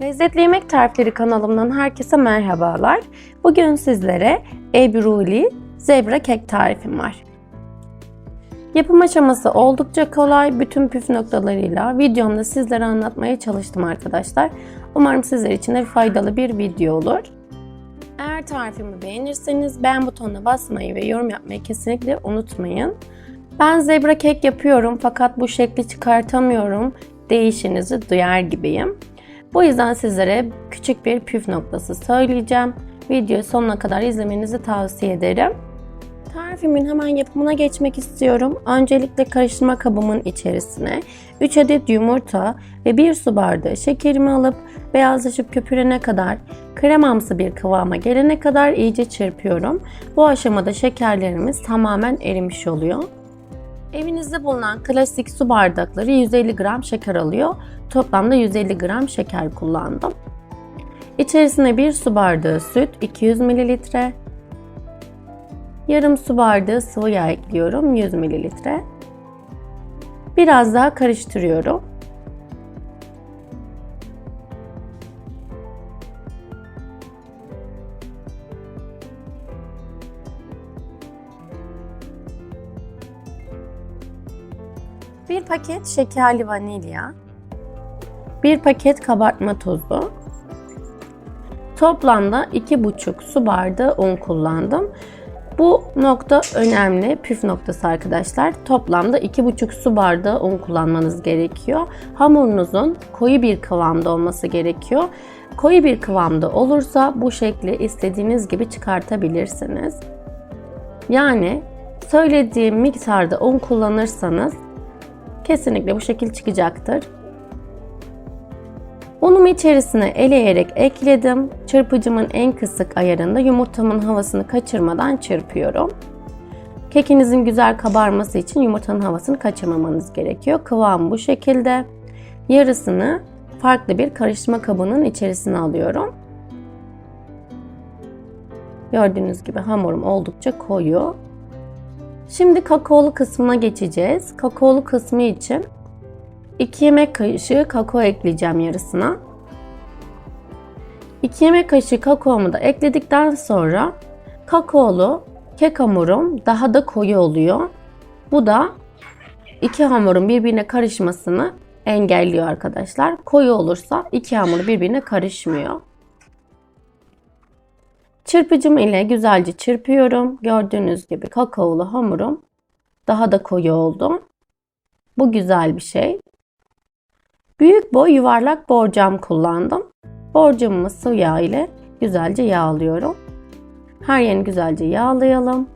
Lezzetli Yemek Tarifleri kanalımdan herkese merhabalar. Bugün sizlere Ebruli zebra kek tarifim var. Yapım aşaması oldukça kolay. Bütün püf noktalarıyla videomda sizlere anlatmaya çalıştım arkadaşlar. Umarım sizler için de faydalı bir video olur. Eğer tarifimi beğenirseniz beğen butonuna basmayı ve yorum yapmayı kesinlikle unutmayın. Ben zebra kek yapıyorum fakat bu şekli çıkartamıyorum. Değişinizi duyar gibiyim. Bu yüzden sizlere küçük bir püf noktası söyleyeceğim. Videoyu sonuna kadar izlemenizi tavsiye ederim. Tarifimin hemen yapımına geçmek istiyorum. Öncelikle karıştırma kabımın içerisine 3 adet yumurta ve 1 su bardağı şekerimi alıp beyazlaşıp köpürene kadar kremamsı bir kıvama gelene kadar iyice çırpıyorum. Bu aşamada şekerlerimiz tamamen erimiş oluyor. Evinizde bulunan klasik su bardakları 150 gram şeker alıyor. Toplamda 150 gram şeker kullandım. İçerisine 1 su bardağı süt, 200 ml, yarım su bardağı sıvı yağ ekliyorum, 100 ml. Biraz daha karıştırıyorum. Bir paket şekerli vanilya, bir paket kabartma tozu, toplamda 2,5 su bardağı un kullandım. Bu nokta önemli, püf noktası arkadaşlar. Toplamda 2,5 su bardağı un kullanmanız gerekiyor. Hamurunuzun koyu bir kıvamda olması gerekiyor. Koyu bir kıvamda olursa bu şekli istediğiniz gibi çıkartabilirsiniz. Yani söylediğim miktarda un kullanırsanız kesinlikle bu şekil çıkacaktır. Unumu içerisine eleyerek ekledim. Çırpıcımın en kısık ayarında yumurtamın havasını kaçırmadan çırpıyorum. Kekinizin güzel kabarması için yumurtanın havasını kaçırmamanız gerekiyor. Kıvam bu şekilde. Yarısını farklı bir karıştırma kabının içerisine alıyorum. Gördüğünüz gibi hamurum oldukça koyu. Şimdi kakaolu kısmına geçeceğiz. Kakaolu kısmı için 2 yemek kaşığı kakao ekleyeceğim yarısına. 2 yemek kaşığı kakaomu da ekledikten sonra kakaolu kek hamurum daha da koyu oluyor. Bu da iki hamurun birbirine karışmasını engelliyor arkadaşlar. Koyu olursa iki hamur birbirine karışmıyor. Çırpıcım ile güzelce çırpıyorum. Gördüğünüz gibi kakaolu hamurum daha da koyu oldu. Bu güzel bir şey. Büyük boy yuvarlak borcam kullandım. Borcamımı sıvı yağ ile güzelce yağlıyorum. Her yerini güzelce yağlayalım.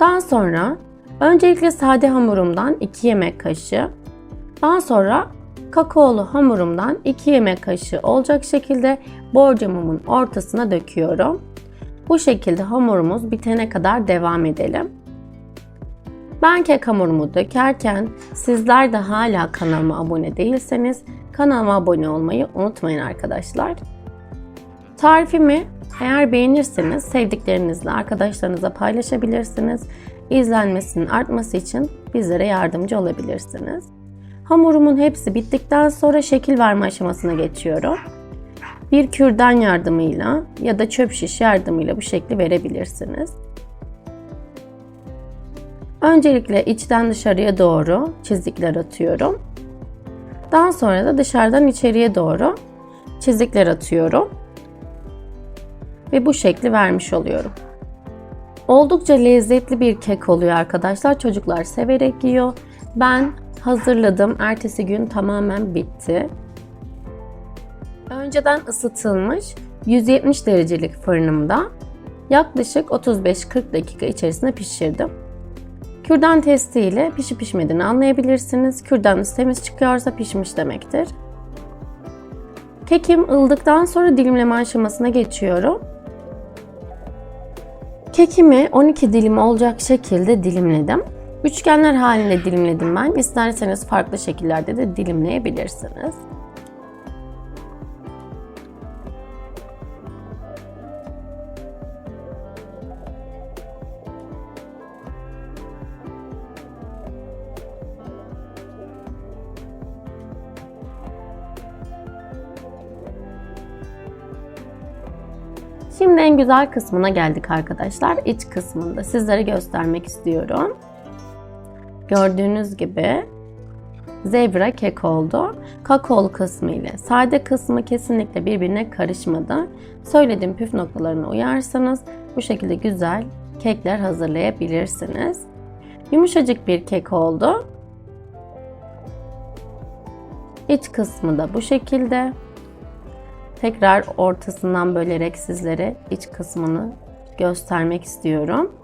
Daha sonra öncelikle sade hamurumdan 2 yemek kaşığı, daha sonra kakaolu hamurumdan 2 yemek kaşığı olacak şekilde borcamımın ortasına döküyorum. Bu şekilde hamurumuz bitene kadar devam edelim. Ben kek hamurumu dökerken sizler de hala kanalıma abone değilseniz kanalıma abone olmayı unutmayın arkadaşlar. Tarifimi eğer beğenirseniz sevdiklerinizle, arkadaşlarınızla paylaşabilirsiniz. İzlenmesinin artması için bizlere yardımcı olabilirsiniz. Hamurumun hepsi bittikten sonra şekil verme aşamasına geçiyorum. Bir kürdan yardımıyla ya da çöp şiş yardımıyla bu şekli verebilirsiniz. Öncelikle içten dışarıya doğru çizikler atıyorum. Daha sonra da dışarıdan içeriye doğru çizikler atıyorum. Ve bu şekli vermiş oluyorum. Oldukça lezzetli bir kek oluyor arkadaşlar. Çocuklar severek yiyor. Ben hazırladım. Ertesi gün tamamen bitti. Önceden ısıtılmış 170 derecelik fırınımda yaklaşık 35-40 dakika içerisinde pişirdim. Kürdan testi ile pişip pişmediğini anlayabilirsiniz. Kürdanınız temiz çıkıyorsa pişmiş demektir. Kekim ıldıktan sonra dilimleme aşamasına geçiyorum. Kekimi 12 dilim olacak şekilde dilimledim. Üçgenler halinde dilimledim ben. İsterseniz farklı şekillerde de dilimleyebilirsiniz. Şimdi en güzel kısmına geldik arkadaşlar. İç kısmında sizlere göstermek istiyorum. Gördüğünüz gibi zebra kek oldu. Kakaolu kısmı ile sade kısmı kesinlikle birbirine karışmadı. Söylediğim püf noktalarına uyarsanız bu şekilde güzel kekler hazırlayabilirsiniz. Yumuşacık bir kek oldu. İç kısmı da bu şekilde. Tekrar ortasından bölerek sizlere iç kısmını göstermek istiyorum.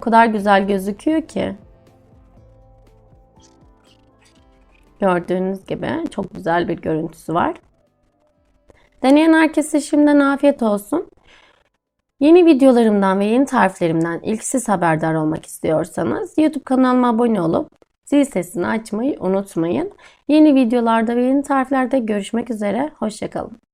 Kadar güzel gözüküyor ki. Gördüğünüz gibi çok güzel bir görüntüsü var. Deneyen herkese şimdiden afiyet olsun. Yeni videolarımdan ve yeni tariflerimden ilk siz haberdar olmak istiyorsanız YouTube kanalıma abone olup zil sesini açmayı unutmayın. Yeni videolarda ve yeni tariflerde görüşmek üzere. Hoşçakalın.